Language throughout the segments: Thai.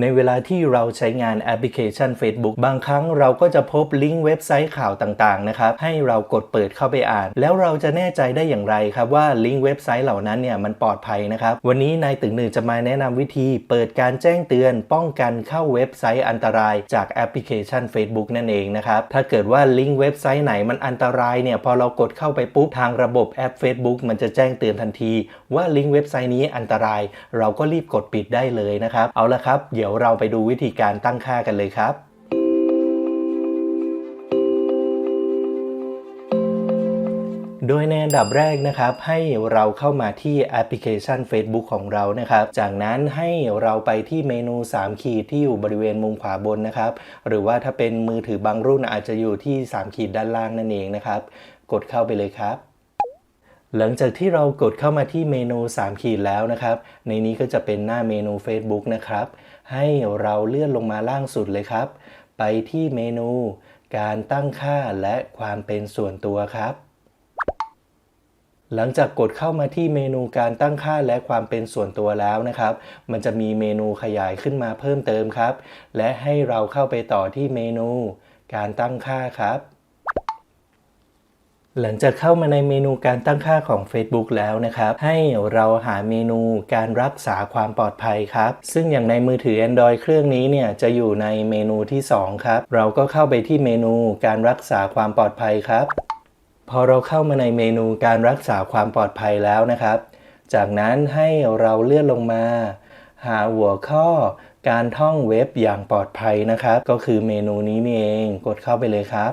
ในเวลาที่เราใช้งานแอปพลิเคชัน Facebook บางครั้งเราก็จะพบลิงก์เว็บไซต์ข่าวต่างๆนะครับให้เรากดเปิดเข้าไปอ่าน แล้วเราจะแน่ใจได้อย่างไรครับว่าลิงก์เว็บไซต์เหล่านั้นเนี่ยมันปลอดภัยนะครับวันนี้นายตึงหนึ่งจะมาแนะนำวิธี เปิดการแจ้งเตือน ป้องกันเข้าเว็บไซต์อันตรายจากแอปพลิเคชัน Facebook นั่นเองนะครับถ้าเกิดว่าลิงก์เว็บไซต์ไหนมันอันตรายเนี่ยพอเรากดเข้าไปปุ๊บทางระบบแอป Facebook มันจะแจ้งเตือนทันที ว่าลิงก์เว็บไซต์นี้อันตราย เราก็รีบกดปิดได้เลยนะครับเอาละครับเดี๋ยวเราไปดูวิธีการตั้งค่ากันเลยครับโดยในอันดับแรกนะครับให้เราเข้ามาที่แอปพลิเคชัน Facebook ของเรานะครับ จากนั้นให้เราไปที่เมนู 3 ขีดที่อยู่บริเวณมุมขวาบนนะครับ หรือว่าถ้าเป็นมือถือบางรุ่นอาจจะอยู่ที่ 3 ขีดด้านล่างนั่นเองนะครับ กดเข้าไปเลยครับ หลังจากที่เรากดเข้ามาที่เมนู 3 ขีดแล้วนะครับ ในนี้ก็จะเป็นหน้าเมนู Facebook นะครับ ให้เราเลื่อนลงมาล่างสุดเลยครับ ไปที่เมนู การตั้งค่าและความเป็นส่วนตัวครับ หลังจากกดเข้ามาที่เมนูการตั้งค่าและความเป็นส่วนตัวแล้วนะครับ มันจะมีเมนูขยายขึ้นมาเพิ่มเติมครับ และให้เราเข้าไปต่อที่เมนู การตั้งค่าครับ หลังจากเข้ามาในเมนูการตั้งค่าของ Facebook แล้วนะครับ ให้เราหาเมนูการรักษาความปลอดภัยครับ ซึ่งอย่างในมือถือ Android เครื่องนี้เนี่ยจะอยู่ในเมนูที่ 2 ครับ เราก็เข้าไปที่เมนูการรักษาความปลอดภัยครับ พอเราเข้ามาในเมนูการรักษาความปลอดภัยแล้วนะครับ จากนั้นให้เราเลื่อนลงมา หาหัวข้อการท่องเว็บอย่างปลอดภัยนะครับ ก็คือเมนูนี้นี่เองกดเข้าไปเลยครับ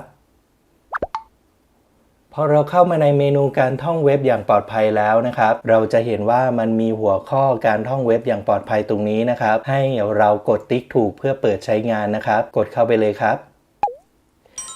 พอเราเข้ามาในเมนูการท่องเว็บอย่างปลอดภัยแล้วนะครับ เราจะเห็นว่ามันมีหัวข้อการท่องเว็บอย่างปลอดภัยตรงนี้นะครับ ให้เรากดติ๊กถูกเพื่อเปิดใช้งานนะครับ กดเข้าไปเลยครับ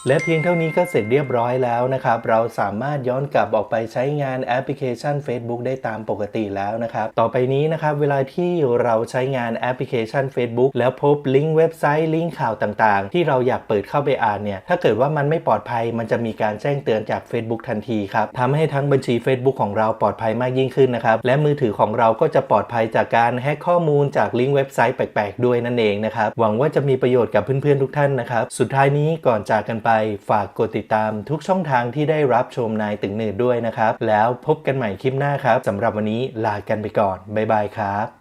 และเพียงเท่านี้ก็เสร็จเรียบร้อยแล้วนะครับ เราสามารถย้อนกลับออกไปใช้งานแอปพลิเคชัน Facebook ได้ตามปกติแล้วนะครับ ต่อไปนี้นะครับ เวลาที่เราใช้งานแอปพลิเคชัน Facebook แล้วพบลิงก์เว็บไซต์ลิงก์ข่าวต่างๆ ที่เราอยากเปิดเข้าไปอ่านเนี่ย ถ้าเกิดว่ามันไม่ปลอดภัย มันจะมีการแจ้งเตือนจาก Facebook ทันทีครับทำให้ทั้งบัญชี Facebook ของเราปลอดภัยมากยิ่งขึ้นนะครับ และมือถือของเราก็จะปลอดภัยจากการแฮกข้อมูลจากลิงก์เว็บไซต์แปลกๆ ด้วยนั่นเองนะครับ หวังว่าจะมีประโยชน์กับเพื่อนๆทุกท่านนะครับ สุดท้ายนี้ก่อนจากกันไปฝากกดติดตามทุกช่องทางที่ได้รับชมนายตึงหนืดด้วยนะครับ แล้วพบกันใหม่คลิปหน้าครับสำหรับวันนี้ลากันไปก่อน บ๊ายบายครับ